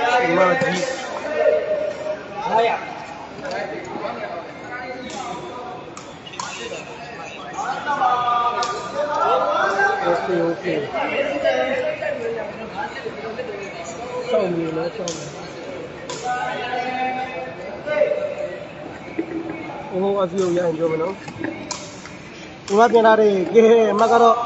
ဒီမှာဒီ โอเคโอเคစောင့်နေလို့စောင့်နေဟိုအစီအုံရရင်ပြောမနော်ဒီမှာပြန်လာတယ်ကဲအမကတော့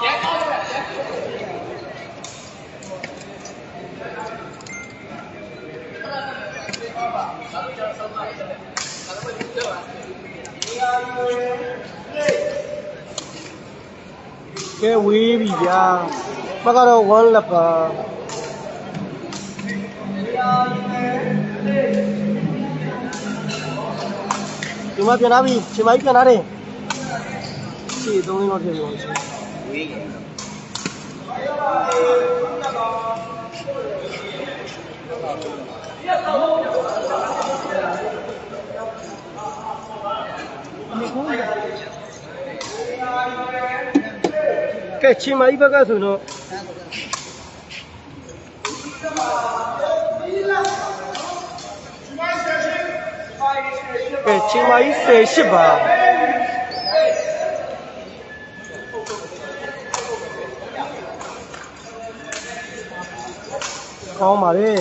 ကဲဝေးပြီဗျာအမကတော့1လက်ပါဒီမှာပြန်လာပြီချိန်မကြီးပြန်လာတယ်ရှေ့သုံးလေးတော့ထည့်ပြောရှေ့ဝေးရ ကဲချိန်မကြီးဘက်ကဆိုတော့ကဲချိန်မကြီး18ပါကောင်းပါလေ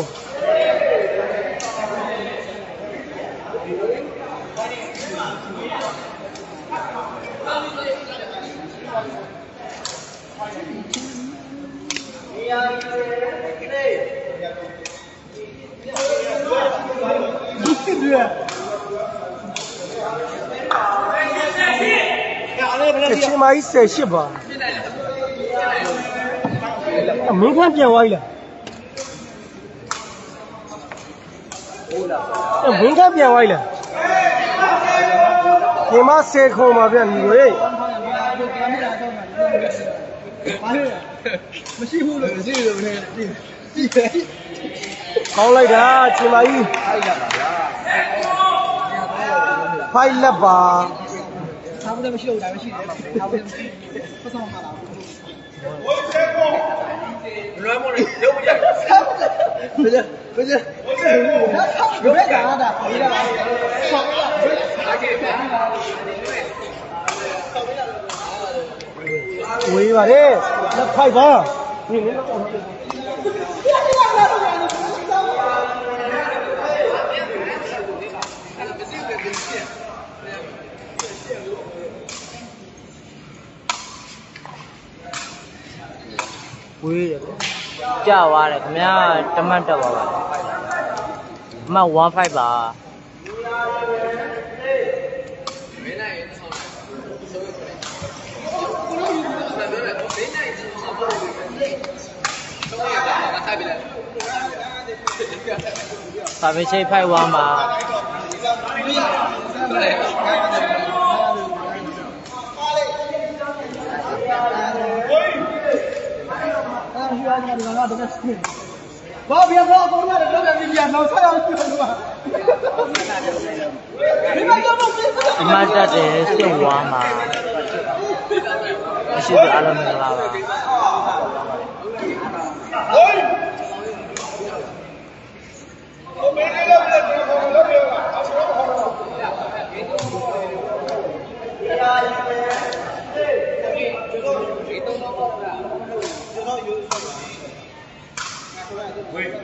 ကဲချိန်မကြီး18ပါအမင်းခန့်ပြန်သွားပြီလားဟုတ်လားအဲဝင်းကပြန်သွားပြီလားဒီမှာဆယ်ခုံပါဗျညီတွေမရှိဘူးလို့မရှိလို့နဲ့ဒီဒီပဲကောင်းလိုက်တာချိန်မကြီးအဲ့ရပါလားဖိုက်လက်ပါ သားဘူးလည်းမရှိတော့ဒါပဲရှိတယ်သားဘူးလည်းပတ်ဆောင်မှာလားလွယ်မလို့ရုပ်ရစားဘယ်ဘယ်ဘယ်ဘယ်ကားတာဒီလားဆောင်းလာအားကြီးပါဝေးပါတယ်လက်ဖိုက်ပါဒီ ဝေးတယ်ကြသွားတယ်ခင်ဗျာတမတ်တက်သွားပါတယ်အမှတ်15ပါစာပေချိတ်ဖိုက်ဝမ်း ပါဘာပြတော့ကောင်းရတယ်တော့ပြန်ပြန်တော့ဆက်အောင်ပြောလို့ပါဒီမှာတော့ပြစ်စအမှတ်တက်တယ်စစ်ဝမ်းပါအရှိတအားလုံးမင်္ဂလာပါ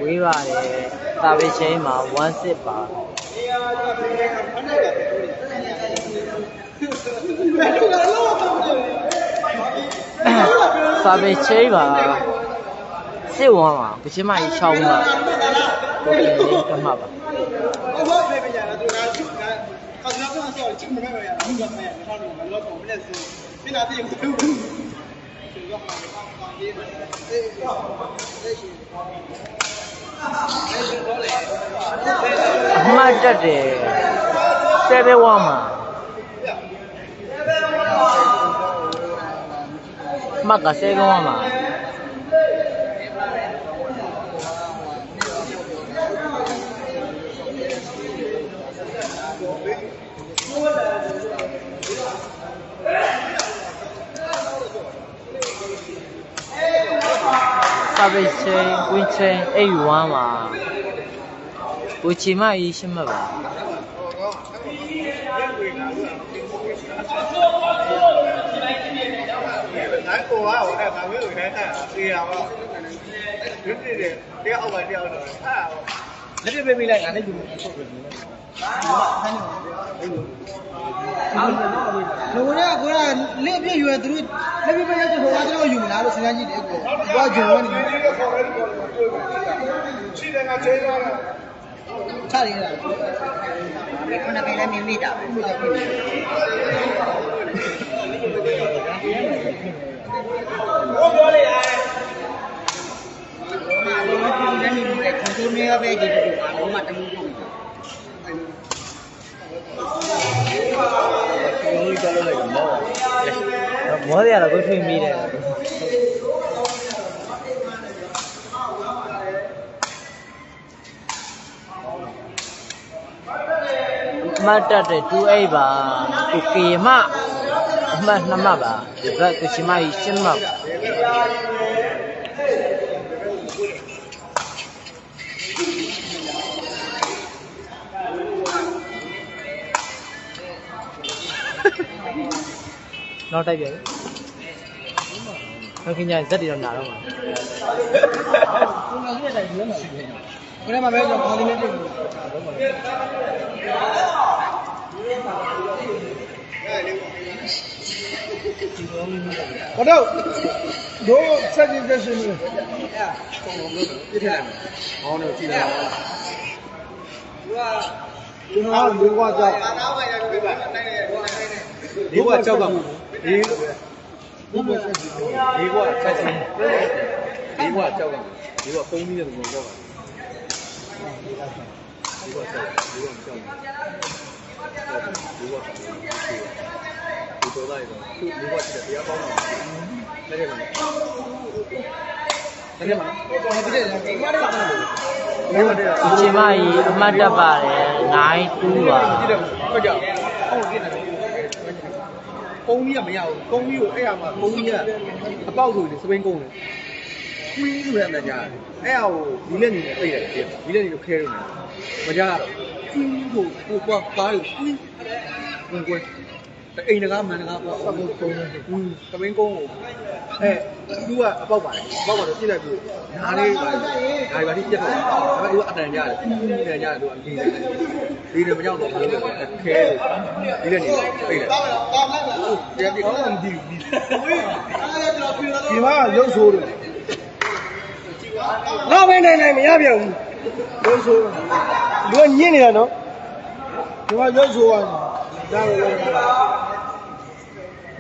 ဝေး ပါတယ်စာပေချင်းမှာ16ပါစာပေချင်းပါစစ်ဝမ်းပါကချင်မကြီး6ပါကိုယ်လေးကမှပါဘာပဲပြရတာသူကသူကခေါင်းကတော့ဆောက်ချင်းမမဲ့ရတာဘူးကမဲ့ထောင်းနေမလို့ပုံလက်စပြလာတဲ့ဘူးသူကမှာပါရေးတယ်အေး အေးရှိအမှတ်တက်တယ်7ဝမ်းမှာမက7ဝမ်းမှာစာပေချင်းဝင်း ချင်းအိတ်ဝမ်းမှာ ကိုချီမကြီးရှင်းမှတ်ပါ 咱国外我在旁边有人看，对呀，我，对对对，这个奥巴掉了，看， လက်ပြပေးပေးလိုက်ငါလည်းယူမယ်ထုတ်ပေးမယ် 我那个那边有都那边要是说我这个有 စင်ရကြီးတဲ့ကိုဘွားဂျုံဝင်နေတယ်ချိတယ်ငါချိန်လာတာချရည်လားခုနကလည်းမြင်မိတာပဲဘိုးပြောလေအားမာလုံးကပြည်နဲ့နေလို့လေကိုစိုးမျိုးရပဲဒီလိုအားလုံးကတမှုပုံအဲ့လိုဒီလိုကြလို့လည်းမောပါ ရရတော့ကိုထွေးမိတယ်မတ်တက်တဲ့28ပါကိုကေမအမှတ်2မှတ်ပါဒီဘက်ကိုချီမကြီးရှင်းမှတ်ပါ nó tay vậy nó khi nhà rất đi đồng nào đâu mà. Cái này mà bây giờ có đi lên được có đâu? Đố sao gì ra xin rồi cái thế này họ nữa chỉ là chúng nó đừng qua cho đừng qua cho bằng ကြောက်လေးဝါကြောက်ကလေးလေးဝါဆက်ချင်းလေးဝါကြောက်ကလေးဝါပုံးပြီးတဲ့ပုံကြောက်ကလေးဝါကြောက်လေးဝါကြောက်လေးဝါဒီတော့လိုက်တော့သူလေးဝါချက်တရားပေါင်းတာလက်ရမှာလက်ရမှာလက်ပြည့်တယ်ဒီမှာတော့လေးဝါတဲ့ဒီချီမကြီးအမှတ်တက်ပါတယ်92ပါကြည့်တယ်ဟုတ်ကြဟုတ်ကြည့်တယ် ကုန်းကြီးကမရဘူးကုန်းကြီးကိုအဲ့ရမှာကုန်းကြီးကအပေါက်ဆိုရင်စပင်းကုန်းတယ်ကွင်းဆိုတဲ့အညာအဲ့ဟာကိုဒီလက်နေနဲ့သိတယ်ပြဒီလက်နေကိုခဲရုံနဲ့မကြတော့ကွင်းကိုကိုပွားပါလို့ကွင်းဝင်ကွင်းအိမ်တကားမန်တကားပေါ့စပင်းကုန်းတယ်ကွင်းစပင်းကုန်းကိုအဲသူကအပေါက်ပါတယ်အပေါက်ပါတယ်ပြစ်လိုက်ပြီးနားလေးပါဒါပါတိပြတ်တော့ဒါပေမဲ့သူကအတန်ကြတယ်အတန်ကြတယ်သူကအကြီးတယ် ဒီတယ်မကြောက်တော့ဘူးခဲတယ်ဒီလက်နေသိတယ်တရားပြကောင်းမှမသိဘူးဒီမှာရုပ်ဆိုးတယ်နောက်ပဲနိုင်နိုင်မရပြန်ဘူးရုပ်ဆိုးလူကညင်းနေတာနော်ဒီမှာရုပ်ဆိုးရတယ်ဒါလည်း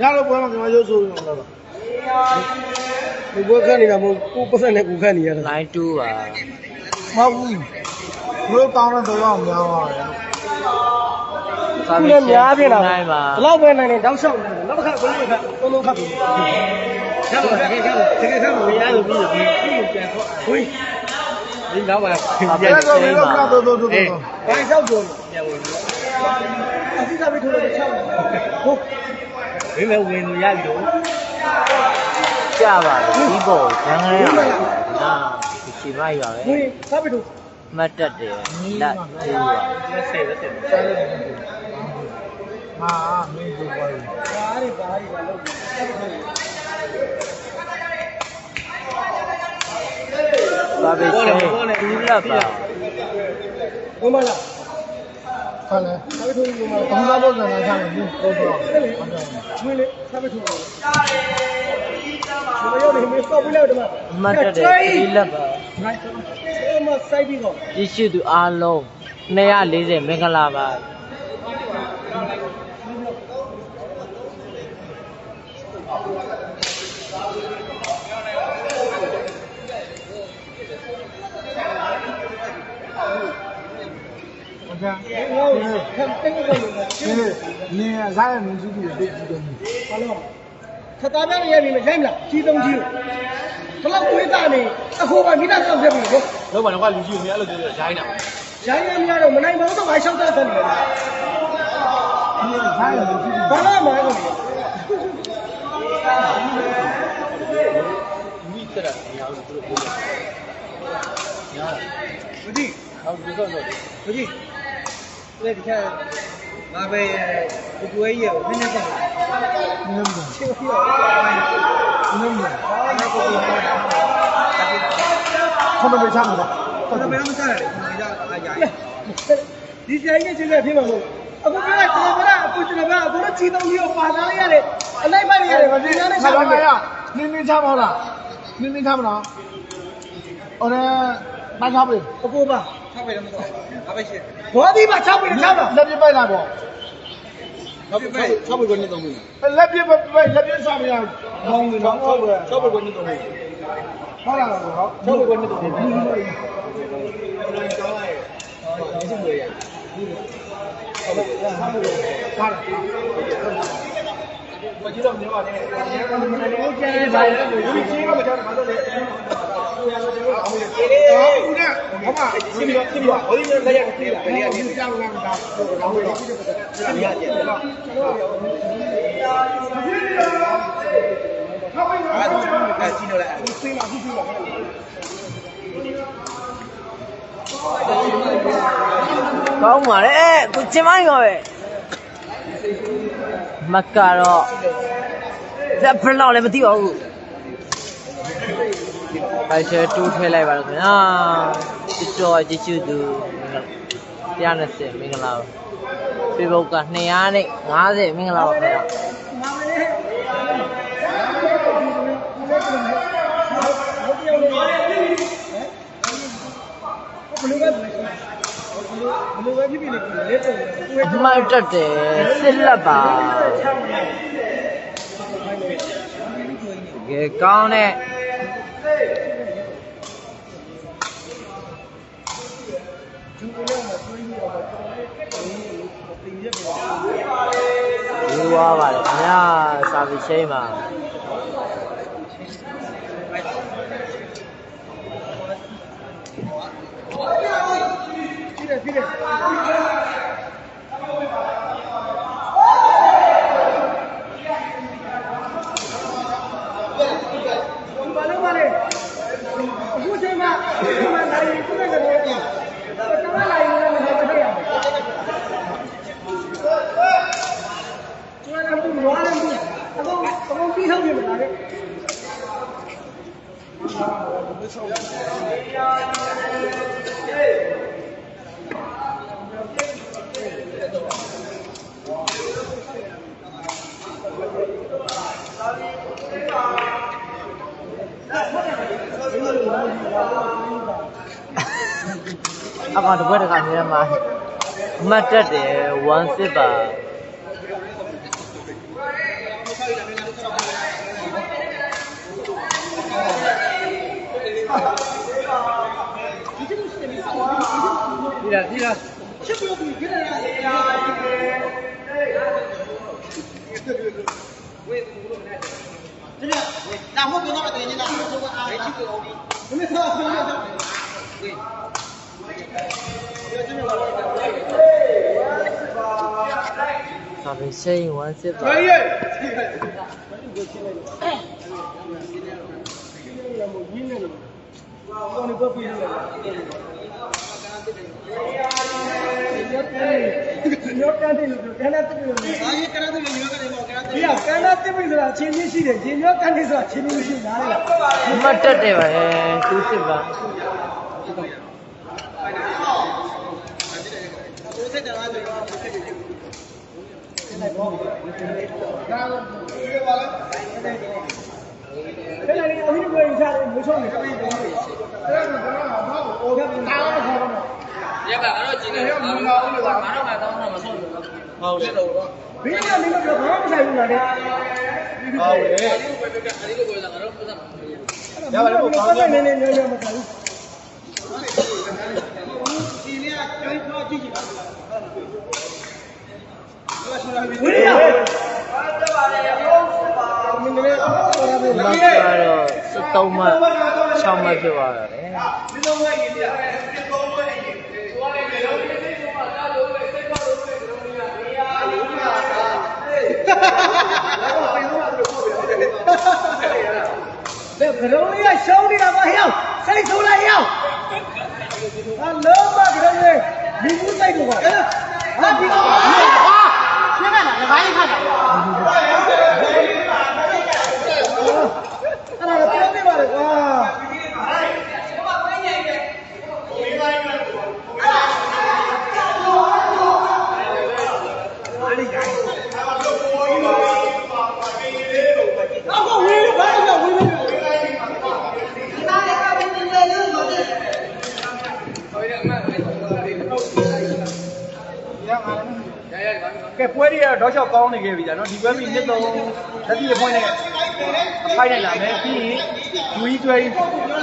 ရတော့ပွဲမှာဒီမှာရုပ်ဆိုးနေတော့ဒီဘွက်ခတ်နေတာမဟုတ်ကိုပတ်သက်နဲ့ကိုခတ်နေရတာ92ပါမဟုတ်ဘူး ဘလို့ကောင်းတဲ့တော့များပါတယ်စာခုမလည်းများပြန်တာနိုင်ပါဘလောက်ပဲနိုင်နိုင်တောက်လျှောက်နေတယ်နောက်တစ်ခါဘယ်လိုခတ်သုံးလုံးခတ်ပြီရပါတကယ်ခတ်တကယ်ခတ်မရလို့ပြီးတော့ပြီးပြန်ထွက်ဝေးဒီတော့ပါအပြပြန်ည့်တော့စိဘယ်မ်းလိုပါကတော့တော့တော့ဘာလျှောက်ကြော်လဲအစီအစားပြီးထိုးလို့ချောက်ဟုတ်ဘယ်မဲ့ဝင်လို့ရပြီတော့ကြပါပြီဒီပေါ်ရန်လဲရပါနာဒီချီမကြီးပါပဲဝေးစားပြီးထိုး မှတ်တက်တယ်လက်2ပါဆယ်သက်တယ်စားလို့မာမင်းတို့ပါဘာတွေဘာတွေပါလို့စာပေစိမ်း2လက်ပါဘုမလားဟာလဲစားပြီးထိုးလို့မဘုရားလို့ဆိုတာချမ်းတယ်တော့တော့ဝေးလေစားပြီးထိုးလို့မရောနေမစောက်ပြီးလောက်တမမှတ်တက်တယ်3လက်ပါနိုင် တော့မစိုက်ပြီးတော့ရရှိသူအားလုံး240မင်္ဂလာပါဟုတ်ကဲ့ဟောခံတက်ကြလို့ဒီနေစားရမင်းစုပြီးတိတ်ကြည့်တယ်ဘာလို့ခ တာပြနေရပြီမရိုက်မလားကြီးသုံးကြီးဘလောက်ဝေးတာနေအခုပါမိသားစုပြပြီနော်တော့ဘာလို့ကလူကြီးကိုမရလို့ပြောရိုင်းတာပါရိုင်းရမရတော့မနိုင်ပါဘူးတော့ဘာလျှောက်တတ်တယ်ဒီစားရမင်းစုပြီးဘာမှမဟုတ်ဘူးမိတက်တာမရဘူးသူတို့ပြောတယ်ညာမသိဟုတ်ဒီဆိုဆိုဘုကြီးလက်တစ်ချက်ငါပဲဒီကျွေးရဲ့နည်းနည်းဆက်နည်းနည်းချင်းပြရနည်းနည်းဘာမှကိုပြရ ခမမေးချမှာခမမေးမချရတယ်ခမမေးချအားရဒီဆိုင်ရဲ့ချင်းလေးဖြစ်မှာမဟုတ်အခုကကျွန်တော်ကအခုကျွန်တော်ကအခုတော့ချီတုံးကြီးကိုပါလာရတယ်အလိုက်ပါရတယ်မပြင်းရတဲ့ဆက်ပါရနင်းနင်းချမဟုတ်လားနင်းနင်းချမလားအော်လည်းမချပေးအကိုပါ6ပဲတော့မတော့ဘာပဲရှိတယ်ဘောဒီမှာ6ပြီ6ပါလက်ပြပိုက်လာပေါ့ 6ပဲ6ပဲကိုနေတော့ဘူးလက်ပြပိုက်လက်ပြစားမရဘောင်းဝင်တော့6ပဲ6ပဲကိုနေတော့ဘူးဟုတ်လားဟုတ်6ပဲကနေတော့ဘူးမကြည့်တော့မျိုးပါတယ်ဟုတ်ကဲ့ပါလေဒီကြီးကမချမ်းဘာလို့လဲဦးနဲ့ဘာမှရှင်းပြီးရှင်းပြီးဟိုဒီလက်ရပြေးလာတယ်ဒီကြောင်လာတာတော့တော့တော့ရရတယ်အဲ့ဒါအဲ့စီနိုလို က်ကောင်းပါလေကိုကျင်မိုင်းရောပဲမကတော့လက်ဘလောက်လည်းမသိပါဘူး ဘိုက်ရှယ်တူးထဲလိုက်ပါတော့ခင်ဗျာချစ်တော်ချစ်ချူသူ120မင်္ဂလာပါ Facebook က250မင်္ဂလာပါခင်ဗျာဘလူးပဲဘလူးပဲဖြစ်ဖြစ်နေလေးပုံကိုယ်အမှတ်တက်တယ်စစ်လက်ပါကဲကောင်းတဲ့ ဒီဝါပါလေခင်ဗျာစာပီချိန်မှာဖြစ်တယ်ဖြစ်တယ်ဘာလို့မလဲအခုချိန်မှာဒီမှာနိုင်ခုနကလည်းတော့တမလိုက်နေတယ်မဟုတ်ဘူး။ကျွမ်းလည်းဘူးဝါလည်းဘူးအကုန်အကုန်ပြီးထုတ်နေမှာလေ အကောင်တစ်ပွဲတစ်ခါနေရမှာအမှတ်တက်တယ်1စစ်ပါ ဒီလားဒီလားချက်ပြီးပြီးခဏရဒါမှမဟုတ်တော့တယ်ညီလာတော့အားချစ်ကိုပြီးမင်းသားဆုံးရတာ စာပင်ချိန်1စစ်ပါဘာရဲ့ရင်းနေလို့ကောင်းနေတော့ပြီးနေတယ်ညောကန်တယ်လို့ကန်းတဲ့တူလို့အားရကရတဲ့ညီမကလည်းမောကရတဲ့ဒီကကန်းတဲ့တူဆိုတာချင်းချင်းရှိတယ်ချင်းညောကန်တယ်ဆိုတာချင်းချင်းရှိနားလေလားအမှတ်တက်တယ်ပါလေ2စစ်ပါကိုယ်စက်တယ်လားဆိုတော့ဆက်ပြီးခဏလေးအဟိကိုရင်ချတ ယ်မိုးချုံနေပြီတော့အဲ့ဒါကတော့ဟိုကတားတော့ခေါ်တော့ရက်ကအဲ့တော့ကျင်းနေတယ်ငါတို့ကတော့ငါတို့ကတော့မဆုံးဘူးဟုတ်တယ်တော့ဘင်းကမင်းတို့ဘာမှမဆိုင်ဘူးလားတဲ့ဟုတ်တယ်အဲ့ဒီကိုပဲကအဲ့ဒီကိုပဲငါတို့ပတ်သက်မှာရပါလို့ဘာမှနည်းနည်းညံ့ညံ့မဆိုင်ဘူးဒီနေ့ကကျွေးတော့ကြည့်ကြည့်ပါဝိရိယမင်းလည်းပေါ်ရ မယ်အမှတ်ကတော့73မှတ်6မှတ်ဖြစ်သွားတယ်လေတဲ့ဘရုံးလေးကရှောင်းနေတာပါဟျောင်းစိတ်ဆုံးလိုက်ဟျောင်းဟာလုံးမကြတော့လေဒီကူးဆိုင်ကိုပါဟာဒီကောင်ဟာရှင်းမလားငါးခိုင်းခါတာ တွေကတော့တော့လျှောက်ကောင်းနေခဲ့ပြီကြာနော်ဒီပွဲပြီးနှစ်သုံးလက်ပြဖွင့်နေအဖိုက်နိုင်လာမယ်ပြီးရင်ဒူကြီးကျွဲကြီး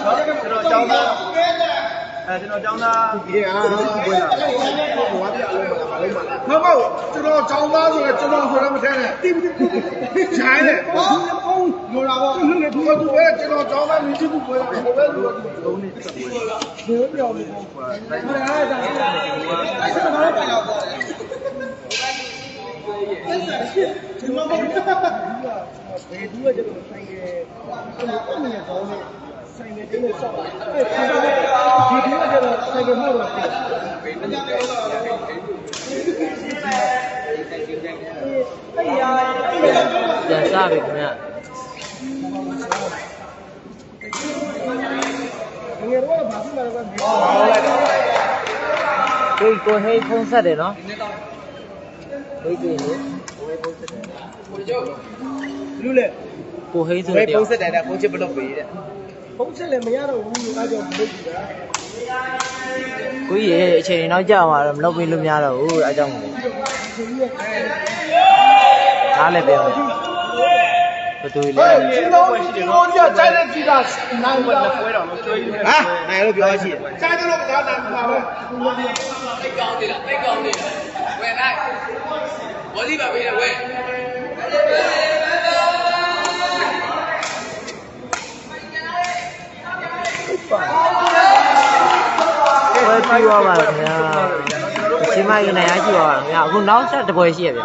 နော်ကျွန်တော်အကြောင်းသားအဲကျွန်တော်အကြောင်းသားဒီကအားလုံးပွဲလာတယ်ဟိုကပြအလုံးမလာမလုံးမလာမဟုတ်ကျွန်တော်ចောင်းသားဆိုတော့ကျွန်တော်ဆိုတော့မထဲနဲ့တိတိဂျိုင်းလေဟောလိုလာပေါ့လူနဲ့သူကသူပဲကျွန်တော်ចောင်းသားမြည်သူပွဲတာဟိုပဲလူကသူလုံးနေတက်ပွဲဘယ်ပြောမလဲဟုတ်တယ်အားဒါအဲ့ဒါကတော့ပါတော့ဒီမှာ ဘာလို့ဘယ်သူကကျတော့ဆိုင်ရဲ့ဘယ်လိုအနေနဲ့ကောင်းလဲဆိုင်ရဲ့ကျတော့စောက်တယ်ဒီဒီကကျတော့ဆိုင်ရဲ့မှတော့တယ်အေးရာပြန်စားပြီခင်ဗျငယ်တော့ဘာဖြစ်လာလဲမသိကိုကိုဟိဖုံးဆက်တယ်နော် ဟိကြီးလေဘူးလူလေကိုဟိဆိုတဲ့တယောက်တယ်တဲ့ကိုချစ်ဘလို့ပေးတဲ့ဖုန်းဆက်လည်းမရတော့ဘူးလို့အားကြောင့်မလုပ်ဘူးလားကိုကြီးရဲ့အချိန်နောက်ကြောက်မှာတော့မလုပ်ပြီးလို့များတော့ဘူးအဲအကြောင်းကိုဒီကြီးရဲ့နားလည်းပြောမယ်ဘယ်သူလဲဟဲ့ဒီတော့ဒီလိုကြကြိုက်တဲ့ကြည့်တာနိုင်ပွဲတာလက်ပွဲတော့လို့ကျွဲကြီးဟာနိုင်လို့ပြောရှိတယ်ကြိုက်တ ယ်လို့ပြောတာပါပဲပွဲပြီးသွားပါလားခင်ဗျာအချိန်မှရင်နိုင်ရကြည့်ပါပါခင်ဗျာအခုနောက်ဆက်တစ်ပွဲရှိရဗျ